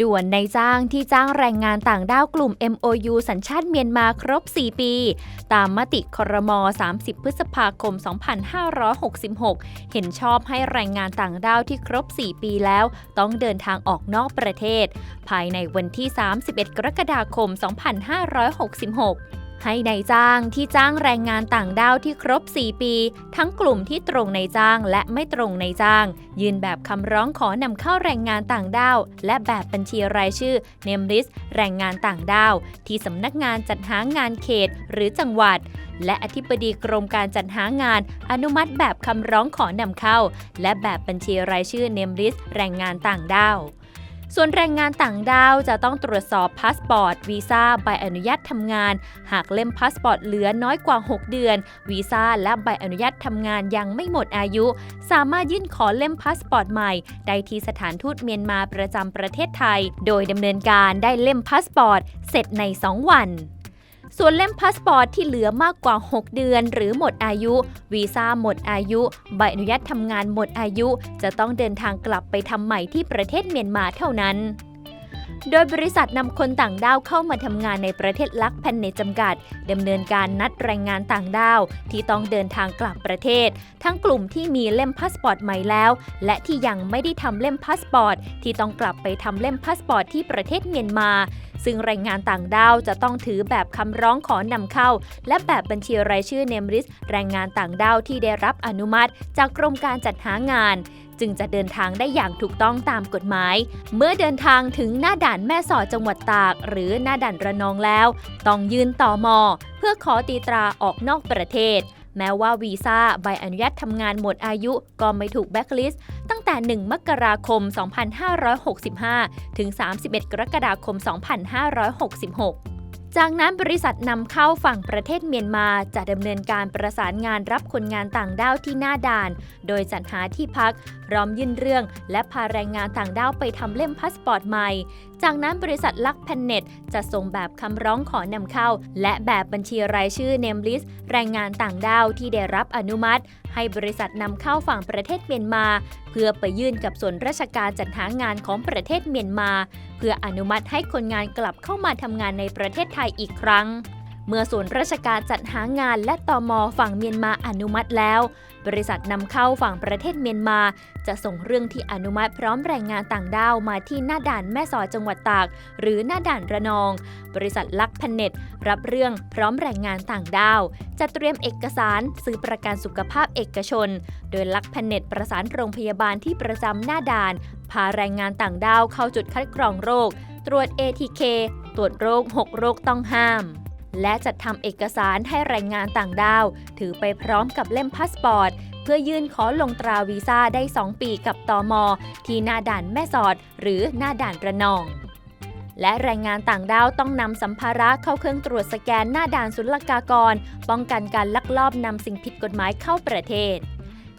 ด่วนในจ้างที่จ้างแรงงานต่างด้าวกลุ่ม MOU สัญชาติเมียนมาครบ 4 ปี ตามมติครม 30 พฤษภาคม 2566 เห็นชอบให้แรงงานต่างด้าวที่ครบ 4 ปีแล้ว ต้องเดินทางออกนอกประเทศ ภายในวันที่ 31 กรกฎาคม 2566 ให้ในายจ้างที่จ้างแรงงานต่างด้าวที่ครบ 4 ปี ทั้งกลุ่มที่ตรงในจ้างและไม่ตรงในจ้าง ยื่นแบบคำร้องขอนำเข้าแรงงานต่างด้าว และแบบบัญชีรายชื่อเนมริสแรงงานต่างด้าว ที่สำนักงานจัดหางานเขตหรือจังหวัด และอธิบดีกรมการจัดหางาน อนุมัติแบบคำร้องขอนำเข้า และแบบบัญชีรายชื่อเนมริสแรงงานต่างด้าว ส่วนแรงงานต่างด้าวจะต้องตรวจสอบพาสปอร์ตวีซ่าใบอนุญาตทำงาน หากเล่มพาสปอร์ตเหลือน้อยกว่า 6 เดือนวีซ่าและใบอนุญาตทำงานยังไม่หมดอายุ สามารถยื่นขอเล่มพาสปอร์ตใหม่ได้ที่สถานทูตเมียนมาประจำประเทศไทย โดยดำเนินการได้เล่มพาสปอร์ตเสร็จใน 2 วัน ส่วนเล่มพาสปอร์ตที่เหลือมากกว่า 6 เดือน หรือหมดอายุ วีซ่าหมดอายุ ใบอนุญาตทำงานหมดอายุ จะต้องเดินทางกลับไปทำใหม่ที่ประเทศเมียนมาเท่านั้นโดยบริษัทนำคนต่างด้าวเข้ามาทำงานในประเทศลักแพนเนจำกัดดำเนินการนัดแรงงานต่างด้าว ที่ต้องเดินทางกลับประเทศ ทั้งกลุ่มที่มีเล่มพาสปอร์ตใหม่แล้ว และที่ยังไม่ได้ทำเล่มพาสปอร์ตที่ต้องกลับไปทำเล่มพาสปอร์ตที่ประเทศเมียนมา ซึ่งแรงงานต่างด้าวจะต้องถือแบบคำร้องขอนำเข้า และแบบบัญชีรายชื่อเนมริสแรงงานต่างด้าวที่ได้รับอนุมัติ จากกรมการจัดหางาน จึงจะเดินทางได้อย่างถูกต้องตามกฎหมาย เมื่อเดินทางถึงหน้าด่านแม่สอดจังหวัดตาก หรือหน้าด่านระนองแล้ว ต้องยืนต่อมอเพื่อขอตีตราออกนอกประเทศ แม้ว่าวีซ่าใบอนุญาตทำงานหมดอายุก็ไม่ถูกแบ็คลิสต์ตั้งแต่ 1 มกราคม 2565 ถึง 31 กรกฎาคม 2566 จากนั้นบริษัทนำเข้าฝั่งประเทศเมียนมาจะดำเนินการประสานงานรับคนงานต่างด้าวที่หน้าด่าน โดยจัดหาที่พักพร้อมยื่นเรื่อง และพาแรงงานต่างด้าวไปทำเล่มพาสปอร์ตใหม่ จากนั้นบริษัทลักแพนเน็ตจะส่งแบบคำร้องขอนำเข้า และแบบบัญชีรายชื่อเนมลิสแรงงานต่างด้าวที่ได้รับอนุมัติ ให้บริษัทนำเข้าฝั่งประเทศเมียนมา เพื่อไปยื่นกับส่วนราชการจัดหางานของประเทศเมียนมา เพื่ออนุมัติให้คนงานกลับเข้ามาทำงานในประเทศไทยอีกครั้ง เมื่อส่วนราชการจัดหางานและตอมอฝั่งเมียนมาอนุมัติแล้ว บริษัทนำเข้าฝั่งประเทศเมียนมา จะส่งเรื่องที่อนุมัติพร้อมแรงงานต่างด้าวมาที่หน้าด่านแม่สอดจังหวัดตาก หรือหน้าด่านระนอง บริษัทลักแพนเน็ตรับเรื่องพร้อมแรงงานต่างด้าวจะเตรียมเอกสารซื้อประกันสุขภาพเอกชน โดยลักแพนเน็ตประสานโรงพยาบาลที่ประจำหน้าด่าน พาแรงงานต่างด้าวเข้าจุดคัดกรองโรค ตรวจ ATK ตรวจโรค 6 โรคต้องห้าม และจัดทำเอกสารให้แรงงานต่างด้าว ถือไปพร้อมกับเล่มพาสปอร์ต เพื่อยื่นขอลงตราวีซ่าได้ 2 ปีกับตอมอที่หน้าด่านแม่สอด หรือหน้าด่านระนอง และแรงงานต่างด้าวต้องนำสัมภาระเข้าเครื่องตรวจสแกนหน้าด่านศุลกากร ป้องกันการลักลอบนำสิ่งผิดกฎหมายเข้าประเทศ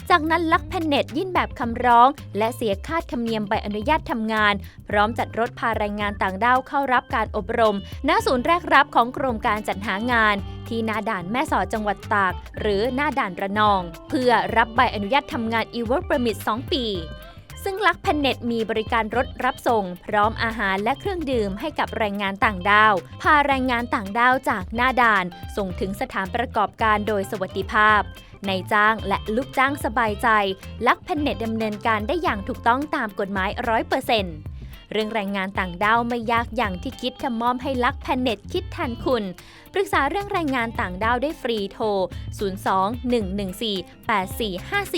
จากนั้นลักแพนเน็ตยื่นแบบคำร้อง และเสียค่าธรรมเนียมใบอนุญาตทำงาน พร้อมจัดรถพาแรงงานต่างด้าวเข้ารับการอบรม ณศูนย์แรกรับของกรมการจัดหางาน ที่หน้าด่านแม่สอดจังหวัดตาก หรือหน้าด่านระนอง เพื่อรับใบอนุญาตทำงาน e-work permit 2 ปี ซึ่งลักแพนเน็ตมีบริการรถรับส่ง พร้อมอาหารและเครื่องดื่มให้กับแรงงานต่างด้าว พาแรงงานต่างด้าวจากหน้าด่าน ส่งถึงสถานประกอบการโดยสวัสดิภาพในายจ้างและลูกจ้างสบายใจ ลักแพนเน็ตดำเนินการได้อย่างถูกต้องตามกฎหมายร้อยเปอร์เซ็นต์ เรื่องแรงงานต่างด้าวไม่ยากอย่างที่คิดคำมอมให้ลักแพนเน็ตคิดแทนคุณ ปรึกษาเรื่องแรงงานต่างด้าวได้ฟรีโทร 02-114-8454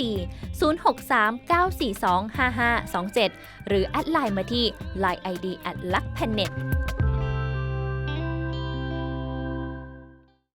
063-942-5527 หรือแอดไลน์มาที่ Line ID at l u c k p a n e t